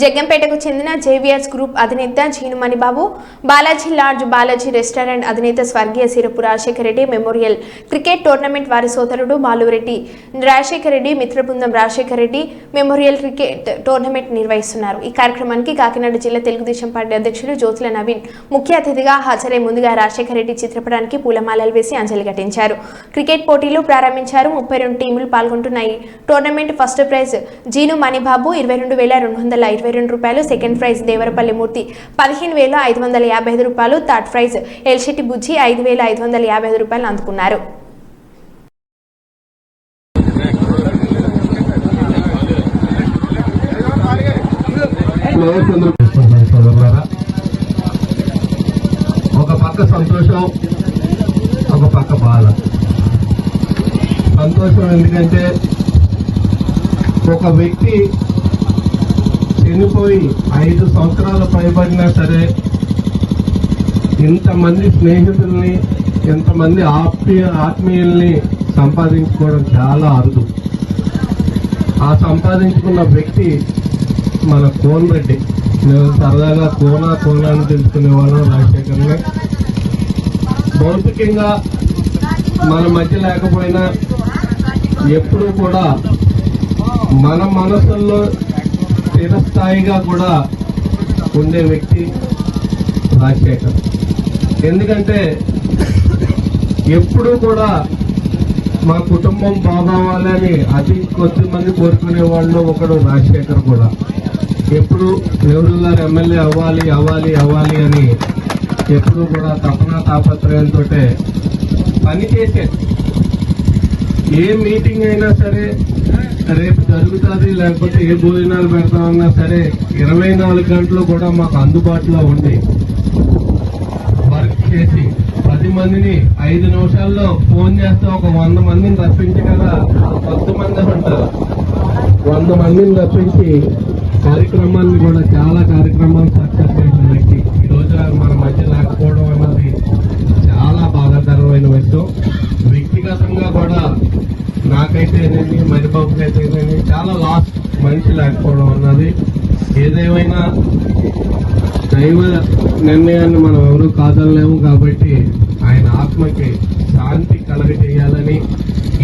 జగ్గంపేటకు చెందిన Xavier's group అధినేత Jeenumani Babu Balaji large Balaji restaurant అధినేత స్వర్గీయ Sirapu Rajasekhara Reddy memorial cricket tournament వారి సోదరుడు Balureddy Rajasekhara Reddy మిత్రబృందం Rajasekhara Reddy memorial cricket tournament నిర్వహిస్తున్నారు. ఈ కార్యక్రమానికి కాకినాడ జిల్లా తెలుగుదేశం పార్టీ అధ్యక్షులు జ్యోతుల నవీన్ ముఖ్య అతిథిగా హాజరై ముందుగా రాజశేఖర రెడ్డి చిత్రపటానికి పూలమాలలు వేసి అంజలి ఘటించారు. క్రికెట్ పోటీలు ప్రారంభించారు. ముప్పై రెండు టీములు పాల్గొంటున్నాయి. టోర్నమెంట్ ఫస్ట్ ప్రైజ్ జీను మణిబాబు ఇరవై రెండు వేల రెండు వందల ఇరవై రెండు రూపాయలు సెకండ్ ప్రైజ్ దేవరపల్లి మూర్తి పదిహేను వేల ఐదు వందల యాభై ఐదు రూపాయలు థర్డ్ ప్రైజ్ ఎల్షెట్టి బుజ్జి ఐదు వేల ఐదు వందల యాభై ఐదు రూపాయలు అందుకున్నారు. ఒక పక్క సంతోషం ఒక పక్క బాధ. సంతోషం ఎందుకంటే ఒక వ్యక్తి చనిపోయి ఐదు సంవత్సరాలు పైబడినా సరే ఇంతమంది స్నేహితుల్ని ఎంతమంది ఆత్మీయ ఆత్మీయుల్ని సంపాదించుకోవడం చాలా అరుదు. ఆ సంపాదించుకున్న వ్యక్తి మన కోన్ రెడ్డి. మేము సరదాగా కోనా కోన అని తెలుసుకునే వాళ్ళం రాజశేఖర్ని భౌతికంగా మన మధ్య లేకపోయినా ఎప్పుడూ కూడా మన మనసుల్లో స్థిరస్థాయిగా కూడా ఉండే వ్యక్తి రాజశేఖర్. ఎందుకంటే ఎప్పుడూ కూడా మా కుటుంబం బాగోవాలని అతి కొద్ది మంది కోరుకునే వాళ్ళు ఒకడు రాజశేఖర్ కూడా. ఎప్పుడు నెహ్రూ గారు ఎమ్మెల్యే అవ్వాలి అవ్వాలి అవ్వాలి అని ఎప్పుడు కూడా తపన తాపత్రయంతో పని ఏ మీటింగ్ అయినా సరే రేపు జరుగుతుంది లేకపోతే ఏ భోజనాలు పెడతామన్నా సరే ఇరవై నాలుగు గంటలు కూడా మాకు అందుబాటులో ఉండి వర్క్ చేసి పది మందిని ఐదు నిమిషాల్లో ఫోన్ చేస్తే ఒక వంద మందిని రప్పించి కదా పది మంది ఉంటారు. వంద మందిని రప్పించి కార్యక్రమాన్ని కూడా చాలా కార్యక్రమాలు సక్సెస్ చేసిన వ్యక్తి ఈ రోజు మన మధ్య లేకపోవడం అన్నది చాలా బాధాకరమైన విషయం వ్యక్తిగతంగా కూడా నాకైతే ఏంటంటే అయితే ఏంటంటే చాలా లాస్ మనిషి లేకపోవడం అన్నది. ఏదేమైనా దైవ నిర్ణయాన్ని మనం ఎవరు కాదనలేము కాబట్టి ఆయన ఆత్మకి శాంతి కలగజేయాలని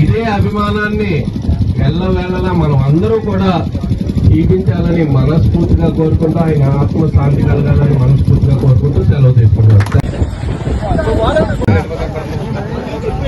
ఇదే అభిమానాన్ని వెళ్ళవేళలా మనం అందరూ కూడా జీవించాలని మనస్ఫూర్తిగా కోరుకుంటూ ఆయన ఆత్మ శాంతి కలగాలని మనస్ఫూర్తిగా కోరుకుంటూ సెలవు తీసుకుంటాం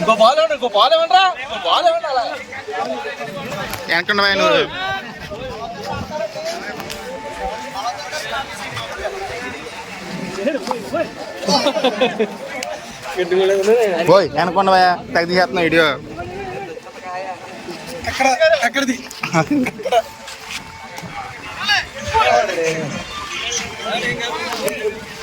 ఇంకో బాల్ ఇంకో బాల్ ఏమంటారా ఇంకో బాల్ ఏమంటారా వెనకుండా నువ్వు పోయి వెనకుండా తెగ తీసేస్తున్నావు వీడియో. ఎక్కడ ఎక్కడిది? Thank you.